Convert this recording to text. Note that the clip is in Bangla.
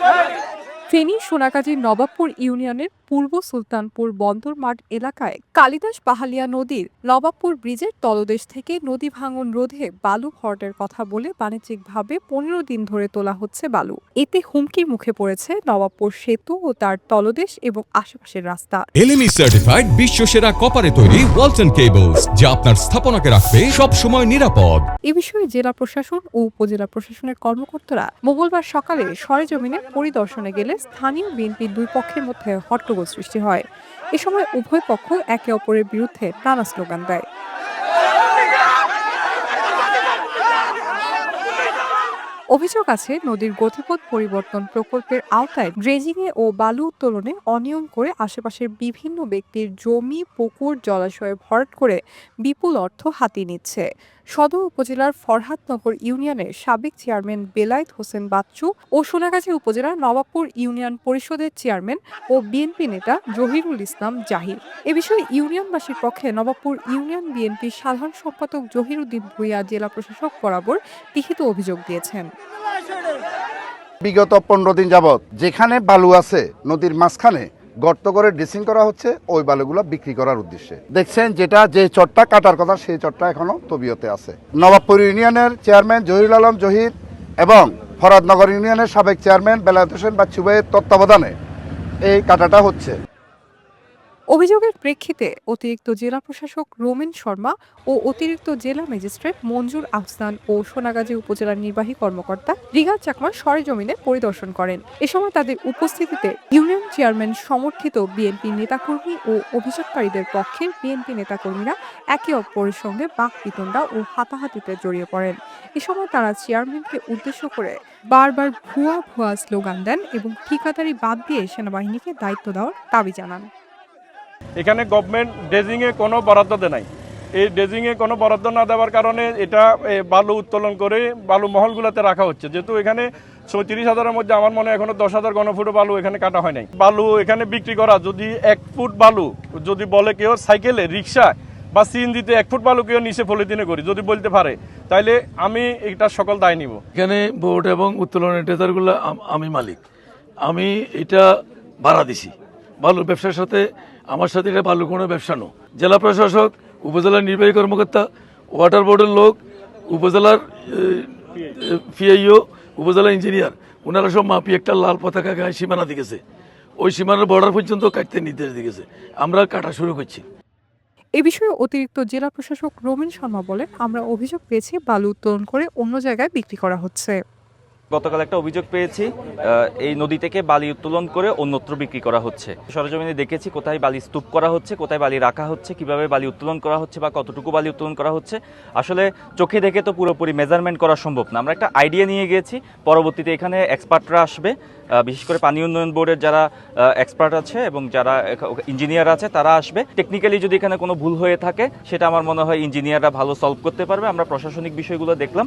Hey! ফেনী সোনাগাজীর নবাবপুর ইউনিয়নের পূর্ব সুলতানপুর বন্দর মাঠ এলাকায় কালিদাস পাহালিয়া নদীর নবাবপুর ব্রিজের তলদেশ থেকে নদী ভাঙন রোধে বালু ভরাটের কথা বলে বাণিজ্যিকভাবে পনেরো দিন ধরে তোলা হচ্ছে বালু। এতে হুমকির মুখে পড়েছে নবাবপুর সেতু ও তার তলদেশ এবং আশেপাশের রাস্তা। এলএমই সার্টিফাইড বিশ্ব সেরা কপারে তৈরি ওয়ালটন কেবলস যা আপনার স্থাপনাকে রাখবে সব সময় নিরাপদ। এ বিষয়ে জেলা প্রশাসন ও উপজেলা প্রশাসনের কর্মকর্তারা মঙ্গলবার সকালে সরেজমিনে পরিদর্শনে গেলে স্থানীয় বিএনপির দুই পক্ষের মধ্যে হট্টগোল সৃষ্টি হয়। এ সময় উভয় পক্ষ একে অপরের বিরুদ্ধে নানা স্লোগান দেয়। অভিযোগ আছে, নদীর গতিপথ পরিবর্তন প্রকল্পের আওতায় ড্রেজিংয়ে ও বালু উত্তোলনে অনিয়ম করে আশেপাশের বিভিন্ন ব্যক্তির জমি, পুকুর, জলাশয়ে ভরাট করে বিপুল অর্থ হাতিয়ে নিচ্ছে। সদর উপজেলার ফরহাদনগর ইউনিয়নের সাবেক চেয়ারম্যান বেলায়েত হোসেন বাচ্চু ও সোনাগাজী উপজেলার নবাবপুর ইউনিয়ন পরিষদের চেয়ারম্যান ও বিএনপি নেতা জহিরুল ইসলাম জাহির। এ বিষয়ে ইউনিয়নবাসীর পক্ষে নবাবপুর ইউনিয়ন বিএনপির সাধারণ সম্পাদক জহিরুদ্দিন ভূঁইয়া জেলা প্রশাসক বরাবর লিখিত অভিযোগ দিয়েছেন। বিগত পনেরো দিন যাবৎ যেখানে বালু আছে, নদীর মাঝখানে গর্ত করে ড্রেসিং করা হচ্ছে, ওই বালুগুলো বিক্রি করার উদ্দেশ্যে। দেখছেন, যেটা যে চটটা কাটার কথা, সেই চটটা এখনও তবিয়তে আছে। নবাবপুর ইউনিয়নের চেয়ারম্যান জহিরুল আলম জহির এবং ফরাদনগর ইউনিয়নের সাবেক চেয়ারম্যান বেলায়েত হোসেন বা চুবাইয়ের তত্ত্বাবধানে এই কাটাটা হচ্ছে। অভিযোগের প্রেক্ষিতে অতিরিক্ত জেলা প্রশাসক রোমেন শর্মা ও অতিরিক্ত জেলা ম্যাজিস্ট্রেট মঞ্জুর আহসান ও সোনাগাজী উপজেলার নির্বাহী কর্মকর্তা রিগা চাকমা সরেজমিনে পরিদর্শন করেন। এ সময় তাদের উপস্থিতিতে ইউনিয়ন চেয়ারম্যান সমর্থিত বিএনপি নেতাকর্মী ও অভিযোগকারীদের পক্ষের বিএনপি নেতাকর্মীরা একে অপরের সঙ্গে বাক বিতণ্ডা ও হাতাহাতিতে জড়িয়ে পড়েন। এ সময় তারা চেয়ারম্যানকে উদ্দেশ্য করে বারবার ভুয়া ভুয়া স্লোগান দেন এবং ঠিকাদারি বাদ দিয়ে সেনাবাহিনীকে দায়িত্ব দেওয়ার দাবি জানান। এখানে গভর্নমেন্ট ড্রেজিংয়ে কোনো বরাদ্দ দেয় নাই। এই ড্রেজিংয়ে কোনো বরাদ্দ না দেওয়ার কারণে এটা বালু উত্তোলন করে বালু মহলগুলোতে রাখা হচ্ছে। যেহেতু এখানে চৌত্রিশ হাজারের মধ্যে আমার মনে হয় এখনও দশ হাজার ঘনফুট বালু এখানে কাটা হয় নাই। বালু এখানে বিক্রি করা, যদি এক ফুট বালু, যদি বলে কেউ সাইকেলে, রিক্সা বা সিএনজিতে এক ফুট বালু কেউ নিচে পলিথিনে করি, যদি বলতে পারে, তাইলে আমি এটা সকল দায় নিব। এখানে বোর্ড এবং উত্তোলনের ট্রেজারগুলো আমি মালিক। আমি এটা ভাড়া দিছি। বালুর ব্যবসার সাথে আমার সাথে এটা বালুর কোনো ব্যবসা নো জেলা প্রশাসক উপজেলার নির্বাহী কর্মকর্তা, ওয়াটার বোর্ডের লোক, উপজেলার পিআইও উপজেলা ইঞ্জিনিয়ার ওনারা সব মাপি একটা লাল পতাকা গায়ে সীমানা দিকেছে ওই সীমানার বর্ডার পর্যন্ত কাটতে নির্দেশ দিয়েছে। আমরা কাটা শুরু করছি। এ বিষয়ে অতিরিক্ত জেলা প্রশাসক রোমেন শর্মা বলেন, আমরা অভিযোগ পেয়েছি, বালু উত্তোলন করে অন্য জায়গায় বিক্রি করা হচ্ছে। গতকাল একটা অভিযোগ পেয়েছি এই নদী থেকে বালি উত্তোলন করে অন্যত্র বিক্রি করা হচ্ছে। সরজমিনে দেখেছি কোথায় বালি স্তূপ করা হচ্ছে, কোথায় বালি রাখা হচ্ছে, কীভাবে বালি উত্তোলন করা হচ্ছে বা কতটুকু বালি উত্তোলন করা হচ্ছে। আসলে চোখে দেখে তো পুরোপুরি মেজারমেন্ট করা সম্ভব না। আমরা একটা আইডিয়া নিয়ে গিয়েছি, পরবর্তীতে এখানে এক্সপার্টরা আসবে বিশেষ করে পানি উন্নয়ন বোর্ডের যারা এক্সপার্ট আছে এবং যারা ইঞ্জিনিয়ার আছে, তারা আসবে। টেকনিক্যালি যদি এখানে কোনো ভুল হয়ে থাকে, সেটা আমার মনে হয় ইঞ্জিনিয়াররা ভালো সলভ করতে পারবে। আমরা প্রশাসনিক বিষয়গুলো দেখলাম।